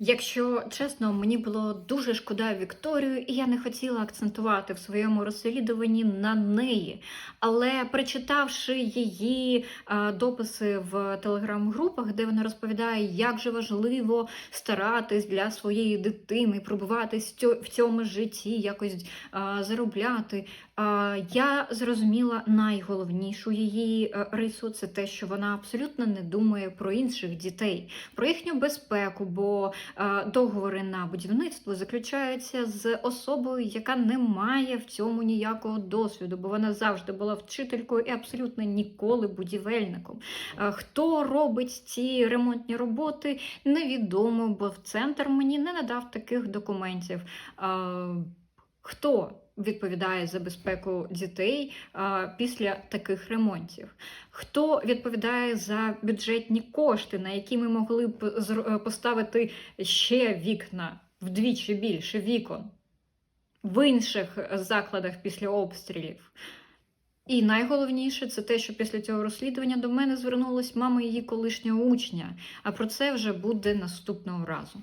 Якщо чесно, мені було дуже шкода Вікторію, і я не хотіла акцентувати в своєму розслідуванні на неї. Але прочитавши її дописи в телеграм-групах, де вона розповідає, як же важливо старатись для своєї дитини, пробуватись в цьому житті, якось заробляти. Я зрозуміла найголовнішу її е, рису це те, що вона абсолютно не думає про інших дітей, про їхню безпеку. бо Е, договори на будівництво заключаються з особою, яка не має в цьому ніякого досвіду, бо вона завжди була вчителькою і абсолютно ніколи будівельником. Е, Хто робить ці ремонтні роботи, невідомо, бо в центр мені не надав таких документів. Хто відповідає за безпеку дітей а, після таких ремонтів? Хто відповідає за бюджетні кошти, на які ми могли б е, поставити ще вікна вдвічі більше вікон в інших закладах після обстрілів? І найголовніше це те, що після цього розслідування до мене звернулась мама її колишнього учня. А про це вже буде наступного разу.